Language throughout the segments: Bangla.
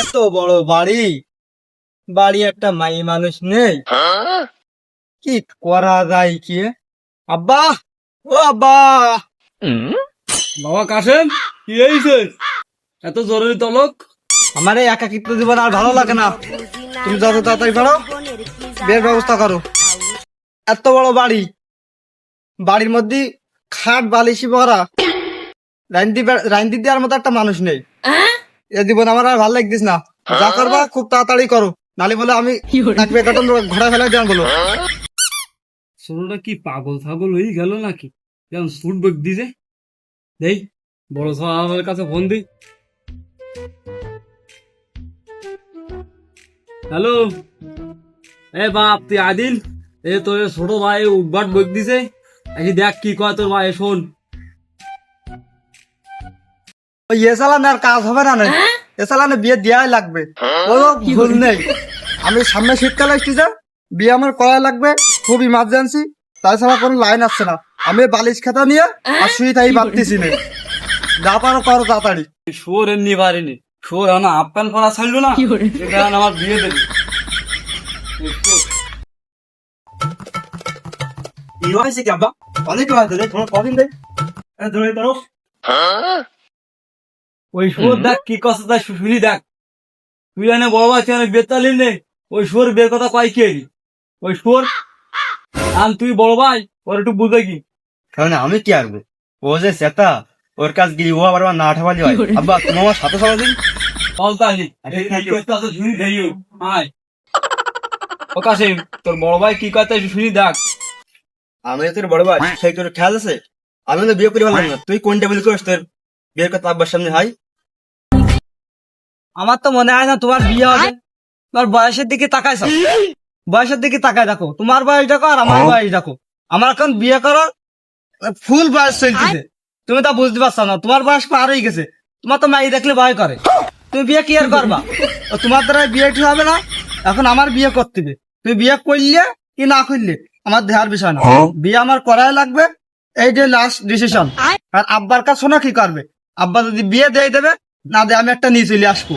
এত বড় বাড়ি। বাড়ি একটা মাই মানুষ নেই। কি করা যায় কি? আব্বা! ও আব্বা! বাবা কাশেম কি হয়েছে এত জরুরি তলক আমার এই একাকিত্ব জীবন আর ভালো লাগে না। তুমি যত তাড়াতাড়ি পারো বের ব্যবস্থা করো। এত বড় বাড়ি। বাড়ির মধ্যে খাট বালিশি ভরা। রাইন্দি রাইন্দি দেওয়ার মতো একটা মানুষ নেই। এ জীবন আমার আর ভালো লাগতিস না। যা করবা খুব তাড়াতাড়ি করো। নালে বলে আমি এক বেকাটন ঘোরা ফেলে দেন বলো। ছোটটা কি পাগল ছাগল হয়ে গেল নাকি? যেমন সুট বেগ দিছে দেই বড় সাহেবের কাছে ফোন দিই। হ্যালো? এ বাপ তুই আদিল? এ তোর ছোট ভাই উঠবাট বেগ দিছে। এসে দেখ কি কয় তোর ভাই শোন। ওই এ চালানে আর কাজ হবে না নাই এ চালানে বিয়ে দেওয়াই লাগবে। কোনো ভুল নেই। আমি সামনে শীতকাল আসতেছে বিয়ে আমার করা লাগবে খুব ইমার্জেন্সি তাছাড়া কোনো লাইন আসছে না। আমি বালিশ খাতা নিয়ে আর শুয়ে তাই ভাবতেছি না। যা পারো করো তাড়াতাড়ি। শোর এমনি পারিনি শোর না হাফ প্যান্ট পরা ছাড়লো না? আমার বিয়ে দেবে। কি হয়েছে কি আব্বা অনেক হয়েছে রে তোমার কদিন দেয় ধরে ধরো ওই শুয়োর দেখ কি কথা তাই শুনি দেখ তুই জানে বড় ভাই অনেক বেতালি নে ওই শুয়োর বের কথা কয় কে ওই শুয়োর আর তুই বড় ভাই ওর একটু বুঝে কি কারণ আমি কি আরবো ও যে সেটা ওর কাজ গিয়ে ও আবার না ঠাবালি হয় আব্বা তুমি আমার সাথে সাথে দিন ও তোর বড় ভাই কি কথা শুনি দেখ আমি তোর বড় ভাই সেই তোর খেয়াল আছে? আমি তো বিয়ে করে ভালো না। তুই কোন টেবিল করিস তোর? বিয়ের কথা আব্বার সামনে হয় আমার তো মনে হয় না তোমার বিয়ে হবে। তোমার বয়সের দিকে তাকাইছ বয়সের দিকে তাকায় দেখো। তোমার বয়স দেখো আর আমার বয়স দেখো। আমার এখন বিয়ে করার ফুল বয়স চলতেছে। তুমি তা বুঝতে পারছ না। তোমার বয়স পার হয়ে গেছে। তোমার তো মাই দেখলে ভয় করে। তুমি বিয়ে কি আর করবা? তোমার দ্বারা বিয়ে ঠিক হবে না। এখন আমার বিয়ে করতে হবে। তুমি বিয়ে করলে কি না করলে? আমার দেহার বিষয় না। বিয়ে আমার করাই লাগবে এই যে লাস্ট ডিসিশন আর আব্বার কাছে শোনা কি করবে? আব্বা যদি বিয়ে দিয়ে দেবে না দে আমি একটা নিয়ে চলে আসব।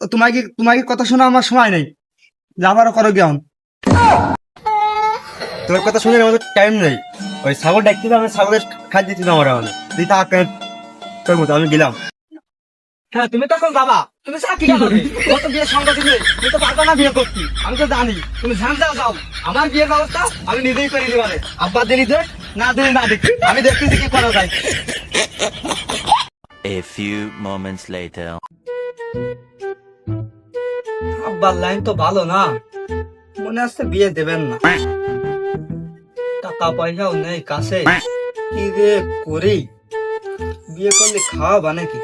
তো তোমাকে তোমাকে কথা শোনা আমার সময় নেই? যাবারও করো জ্ঞান তোর কথা শুনে আমাদের টাইম নেই। ওই ছাগল ডাকতে আমি ছাগলের খাদ্য দিতে আমার মানে তুই তা তোর মতো আমি গেলাম। হ্যাঁ তুমি তখন বাবা তুমি চা কি করবে তোমার তো বিয়ের সঙ্গে দিবে তুমি তো পারবে না বিয়ে করতে আমি তো জানি। তুমি ঝান যাও আমার বিয়ের ব্যবস্থা আমি নিজেই করে দিতে পারে। আব্বা দিলি দেখ না দিলি না দেখ। আমি দেখতেছি কি করা যায়। A few moments later. আব্বার লাইন তো ভালো না। মনে হচ্ছে বিয়ে দেবেন না। টাকা পয়সাও নেই কাছে। কি যে করি? বিয়ে করলে খাওয়াবা নাকি?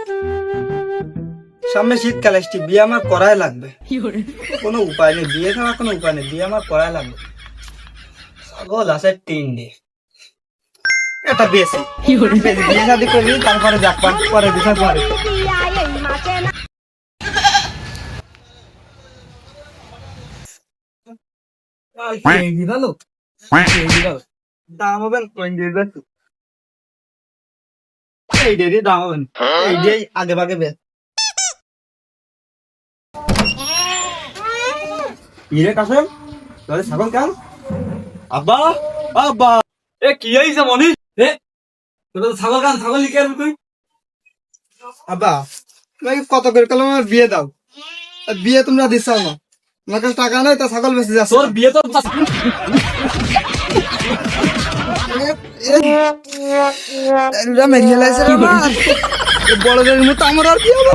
সামনে শীতকাল আসছি বিয়ে আমার করাই লাগবে। কোনো উপায় নেই বিয়ে ছাড়া কোনো উপায় নেই বিয়ে আমার করাই লাগবে। ছাগল আছে তিনটে। এটা বেশি। বিয়ে শাদি করবি তারপরে যাক পরে বিষয় পরে দাম হবেন এই ডেরি দাম হবেন এই আগে ভাগে বেশ ইরে কাসেম তোর ছাগল কাম আব্বা আব্বা। এ কি হয়েছে মনি? এ তোর ছাগল কান ছাগল লিখে আসবি তুই? আব্বা তোমাকে কত করে আমার বিয়ে দাও। বিয়ে তোমরা দিচ্ছ না আমার কাছে টাকা নাই তা ছাগল বেঁচে যাচ্ছে। তোর বিয়ে তো বড়দের মতো আমার আর কি হবে